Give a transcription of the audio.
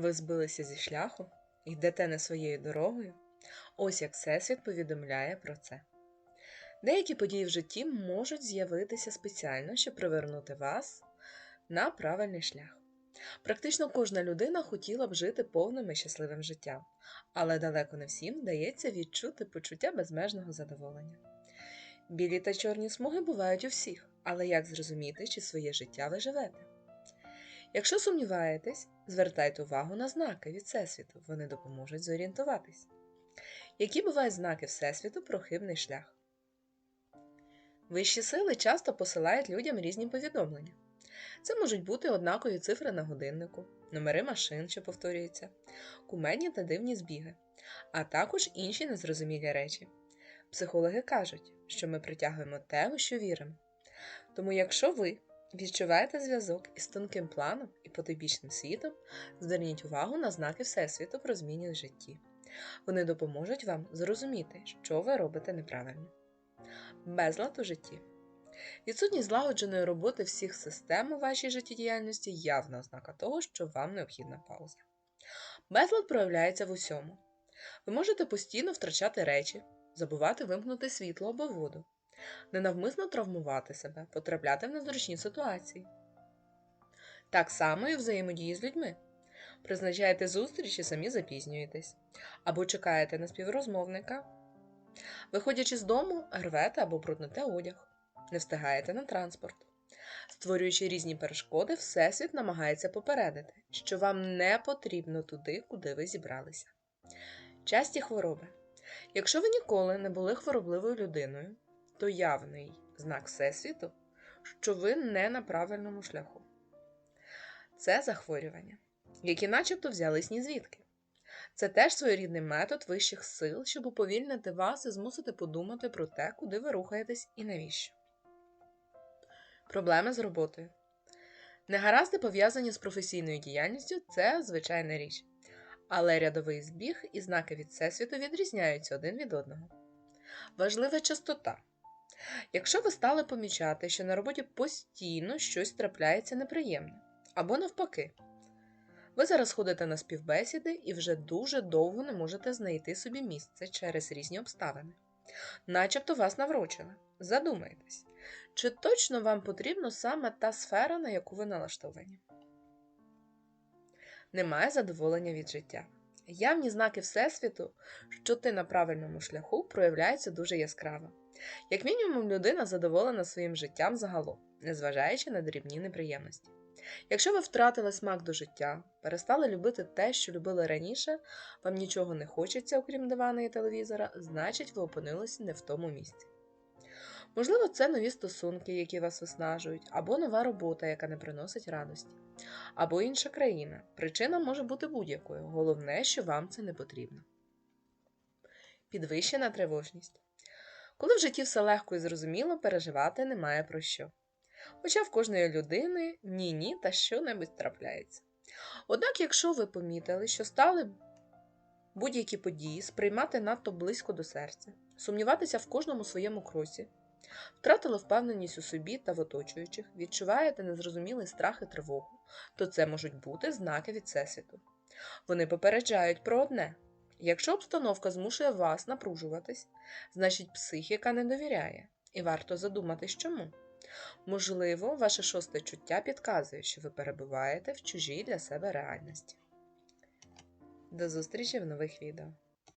Ви збилися зі шляху, йдете не своєю дорогою. Ось як Всесвіт повідомляє про це. Деякі події в житті можуть з'явитися спеціально, щоб привернути вас на правильний шлях. Практично кожна людина хотіла б жити повним і щасливим життям, але далеко не всім вдається відчути почуття безмежного задоволення. Білі та чорні смуги бувають у всіх, але як зрозуміти, чи своє життя ви живете? Якщо сумніваєтесь, звертайте увагу на знаки від Всесвіту, вони допоможуть зорієнтуватись. Які бувають знаки Всесвіту про хибний шлях? Вищі сили часто посилають людям різні повідомлення. Це можуть бути однакові цифри на годиннику, номери машин, що повторюються, кумедні та дивні збіги, а також інші незрозумілі речі. Психологи кажуть, що ми притягуємо те, у що віримо. Тому, якщо ви відчуваєте зв'язок із тонким планом і потойбічним світом, зверніть увагу на знаки Всесвіту про зміни в житті. Вони допоможуть вам зрозуміти, що ви робите неправильно. Безлад у житті. Відсутність злагодженої роботи всіх систем у вашій життєдіяльності явна ознака того, що вам необхідна пауза. Безлад проявляється в усьому. Ви можете постійно втрачати речі, забувати вимкнути світло або воду, ненавмисно травмувати себе, потрапляти в незручні ситуації. Так само і взаємодії з людьми. Призначаєте зустрічі, самі запізнюєтесь, або чекаєте на співрозмовника. Виходячи з дому, рвете або брудните одяг, не встигаєте на транспорт. Створюючи різні перешкоди, Всесвіт намагається попередити, що вам не потрібно туди, куди ви зібралися. Часті хвороби. Якщо ви ніколи не були хворобливою людиною, то явний знак Всесвіту, що ви не на правильному шляху. Це захворювання, які начебто взялись ні звідки. Це теж своєрідний метод вищих сил, щоб уповільнити вас і змусити подумати про те, куди ви рухаєтесь і навіщо. Проблеми з роботою. Негаразди пов'язані з професійною діяльністю це звичайна річ. Але рядовий збіг і знаки від Всесвіту відрізняються один від одного. Важлива частота. Якщо ви стали помічати, що на роботі постійно щось трапляється неприємне, або навпаки, ви зараз ходите на співбесіди і вже дуже довго не можете знайти собі місце через різні обставини. Начебто вас наврочили. Задумайтесь, чи точно вам потрібна саме та сфера, на яку ви налаштовані? Немає задоволення від життя. Явні знаки Всесвіту, що ти на правильному шляху, проявляються дуже яскраво. Як мінімум, людина задоволена своїм життям загалом, незважаючи на дрібні неприємності. Якщо ви втратили смак до життя, перестали любити те, що любили раніше, вам нічого не хочеться, окрім дивана і телевізора, значить ви опинилися не в тому місці. Можливо, це нові стосунки, які вас виснажують, або нова робота, яка не приносить радості, або інша країна. Причина може бути будь-якою. Головне, що вам це не потрібно. Підвищена тривожність. Коли в житті все легко і зрозуміло, переживати немає про що. Хоча в кожної людини ні-ні та що-небудь трапляється. Однак, якщо ви помітили, що стали будь-які події сприймати надто близько до серця, сумніватися в кожному своєму кросі, втратили впевненість у собі та в оточуючих, відчуваєте незрозумілий страх і тривогу, то це можуть бути знаки від всесвіту. Вони попереджають про одне. Якщо обстановка змушує вас напружуватись, значить психіка не довіряє, і варто задуматись чому. Можливо, ваше шосте чуття підказує, що ви перебуваєте в чужій для себе реальності. До зустрічі в нових відео!